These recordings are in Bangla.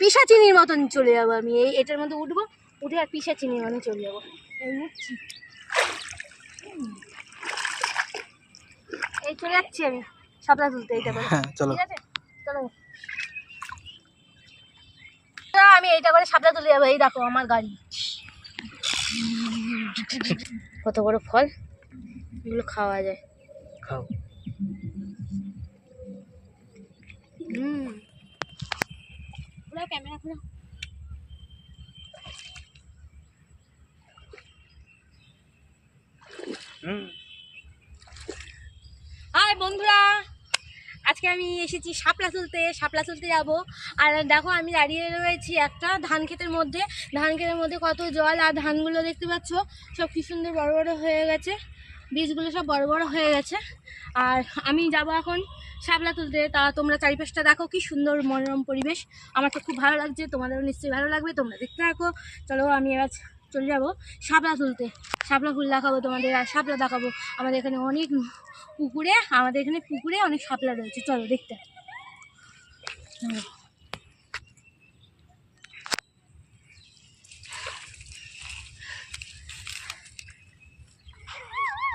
পিসা চিনির মতন চলে যাব আমি। এই এটার মধ্যে উঠবো উঠে আর পিসা চিনির মতন চলে যাব। এই উঠছি। এই চলে যাচ্ছি আমি। সাপলা তুলতে এইটা করে। হ্যাঁ চলো। ঠিক আছে? চলো আমি এইটা করে সাপলা তুলে যাব। এই দেখো আমার গাড়ি। কত বড় ফল। এগুলো খাওয়া যায়। খাও। পুরো ক্যামেরা হুম। হাই বন্ধুরা আজকে আমি এসেছি শাপলা তুলতে শাপলা তুলতে যাব। আর দেখো আমি দাঁড়িয়ে রয়েছি একটা ধান ক্ষেতের মধ্যে। ধান ক্ষেতের মধ্যে কত জল আর ধানগুলো দেখতে পাচ্ছ সব কি সুন্দর বড় বড় হয়ে গেছে। বীজগুলো সব বড় বড় হয়ে গেছে। আর আমি যাব এখন শাপলা তুলতে, তা তোমরা চারিপাশটা দেখো, কি সুন্দর মনোরম পরিবেশ। আমার তো খুব ভালো লাগছে, তোমাদেরও নিশ্চয়ই ভালো লাগবে, তোমরা দেখতে থাকো। চলো, আমি এবার চলে যাব শাপলা তুলতে। শাপলা ফুল দেখাবো তোমাদের, আর শাপলা দেখাবো। আমাদের এখানে অনেক পুকুরে, আমাদের এখানে পুকুরে অনেক শাপলা রয়েছে। চলো, দেখতে। চলো।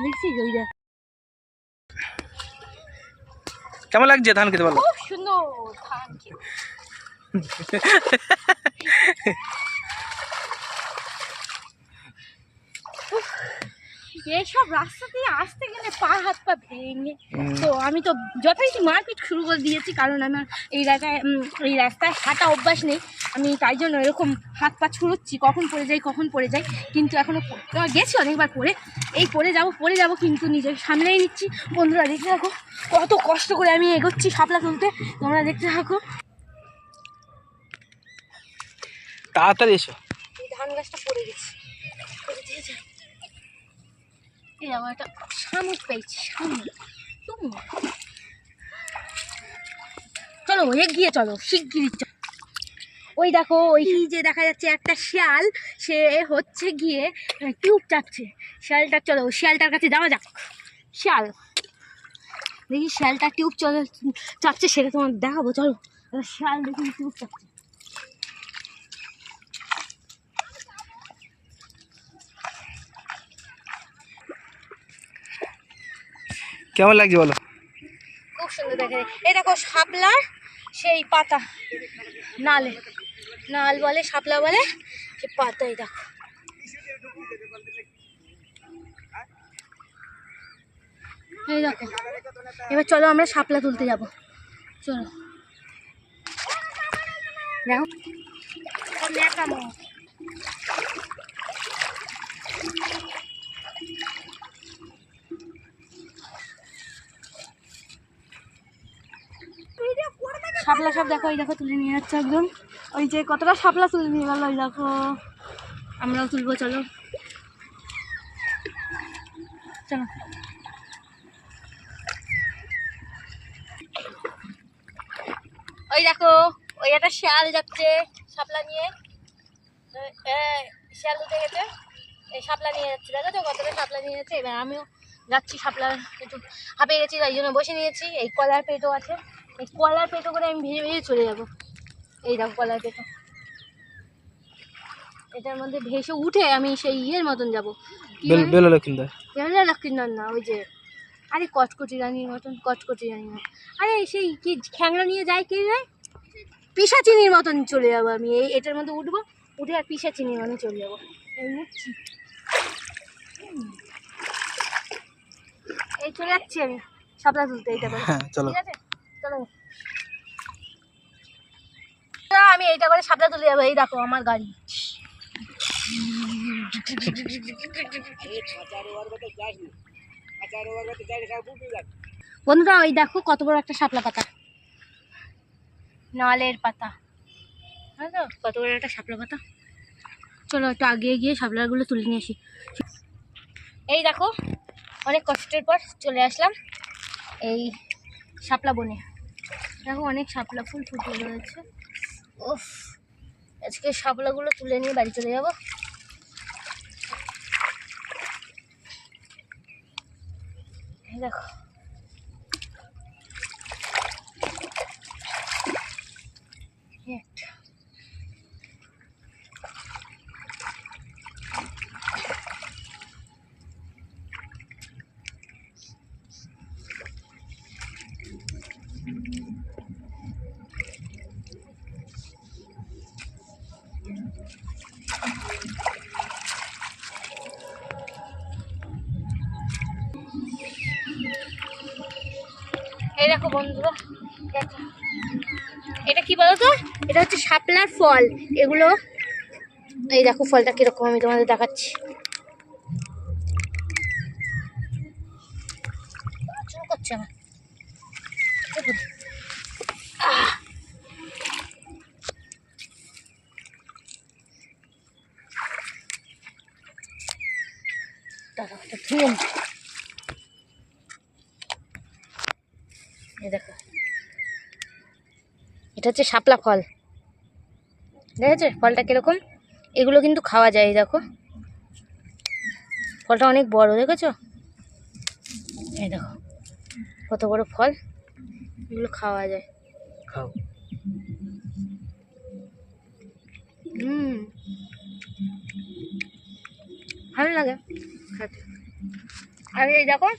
দেখছিস ওই দেখ? কেমন লাগছে ধান খেতে বলো? খুব সুন্দর ধান খেতে। উফ, এইসব রাস্তা দিয়ে আসতে গেলে পা হাত পা ভেঙে। তো আমি তো যথারীতি মারপিট শুরু করে দিয়েছি কারণ আমার এই রাস্তায় এই রাস্তায় হাঁটা অভ্যাস নেই। আমি তাই জন্য এরকম হাত পা ছুড়োচ্ছি কখন পড়ে যাই কখন পড়ে যাই। কিন্তু এখনও গেছি অনেকবার পড়ে। এই পড়ে যাব পড়ে যাব কিন্তু নিজেকে সামলেই নিচ্ছি। বন্ধুরা দেখতে থাকো কত কষ্ট করে আমি এগোচ্ছি শাপলা তুলতে। তোমরা দেখতে থাকো। তাড়াতাড়ি এসো। ধান গাছটা পড়ে গেছে। এই আমার একটা শামুক পেয়েছি শামুক চলো এগিয়ে চলো শিগগিরই চলো ওই দেখো ওই যে দেখা যাচ্ছে একটা শিয়াল সে হচ্ছে গিয়ে টিউব চাপছে। শিয়ালটা চলো শিয়ালটার কাছে যাওয়া যাক। শিয়াল। দেখি শিয়ালটা টিউব চলে চাপছে সেটা তোমার দেখাবো চলো। শিয়াল দেখি টিউব চাপছে। কেমন লাগছে বলো? খুব সুন্দর দেখে। এই দেখো শাপলার সেই পাতা, নালে। নাল বলে, শাপলা বলে সে পাতা এই দেখো। এই দেখো। এবার চলো আমরা শাপলা তুলতে যাব। চলো। দেখো। শাপলা সব দেখো ওই দেখো তুলে নিয়ে যাচ্ছে একদম। ওই যে কতটা শাপলা তুলে নিয়ে গেল ওই দেখো। আমরাও তুলবো, চলো। চলো। ওই দেখো, ওই একটা শিয়াল যাচ্ছে শাপলা নিয়ে। শিয়াল উঠে গেছে। এই শাপলা নিয়ে যাচ্ছে দেখো তো কতটা শাপলা নিয়ে যাচ্ছে? এবার আমিও যাচ্ছি শাপলা একটু হাঁপিয়ে গেছি, তাই জন্য বসে নিয়েছি। এই কলার পেটও আছে। এই কলার পেটো করে আমি ভেজে ভেজে চলে যাব। এই দেখো কলার পেটো এটার মধ্যে ভেসে উঠে আমি সেই ইয়ের মতন যাব। বেল বলে? বেলো লক্ষিন্দর না ওই যে আরে কটকটি রানীর মতন কটকটি রানীর মতন আরে সেই কি খ্যাংরা নিয়ে যায় কে যায়? পিসা চিনির মতন চলে যাব আমি। এই এটার মধ্যে উঠবো উঠে আর পিসা চিনির মতন চলে যাব। এই উঠছি এই চলে যাচ্ছি আমি। সাপলা তুলতে এইটা হ্যাঁ ঠিক আছে চলো না, আমি এইটা করে সাপলা তুলে যাব। এই দেখো, আমার গাড়ি। বন্ধুরা, ওই দেখো কত বড় একটা শাপলা পাতা। নালের পাতা। তো? কত বড় একটা শাপলা পাতা। চলো একটু আগে গিয়ে শাপলাগুলো তুলে নিয়ে আসি। এই দেখো, অনেক কষ্টের পর চলে আসলাম এই শাপলা বনে। দেখো অনেক শাপলা ফুল ফুটে রয়েছে। উফ আজকে শাপলাগুলো তুলে নিয়ে বাড়ি চলে যাব। দেখো এই দেখো বন্ধুরা এটা কি বলো তো? এটা হচ্ছে শাপলার ফল। এগুলো, এই দেখো ফলটা কীরকম, আমি তোমাদের দেখাচ্ছি। আহ! দাঁড়াও, এটা ধুয়ে নিই। এই দেখো। এটা হচ্ছে শাপলা ফল। দেখেছ ফলটা কীরকম? এগুলো কিন্তু খাওয়া যায় এই দেখো। ফলটা অনেক বড় দেখেছ? এই দেখো কত বড় ফল। এগুলো খাওয়া যায়। খাও। হুম। ভালো লাগে। আর এই দেখো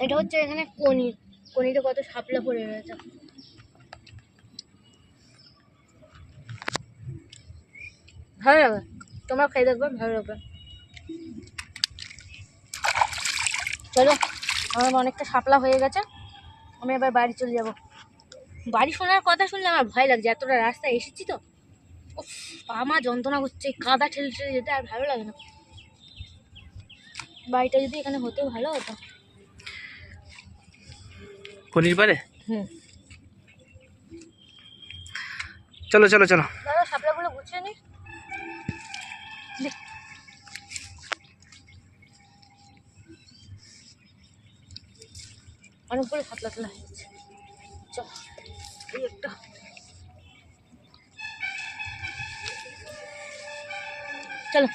এটা হচ্ছে এখানে কনি কনিতে কত সাপলা পড়ে রয়েছে। ভালো লাগে তোমরা খেয়ে দেখবে ভালো লাগবে। চলো আমার অনেকটা সাপলা হয়ে গেছে। আমি এবার বাড়ি চলে যাব। বাড়ি শোনার কথা শুনলে আমার ভয় লাগছে এতটা রাস্তায় এসেছি তো। উফ, পা মা যন্ত্রণা করছে কাদা ঠেলে ঠেলে যেতে আর ভালো লাগে না। বাড়িটা যদি এখানে হতো ভালো হতো। কনির পারে চলো চলো চলো। দাদা শাপলাগুলো গুছিয়ে নি। অনেকগুলো শাপলা তোলা চলো এই একটা। চলো।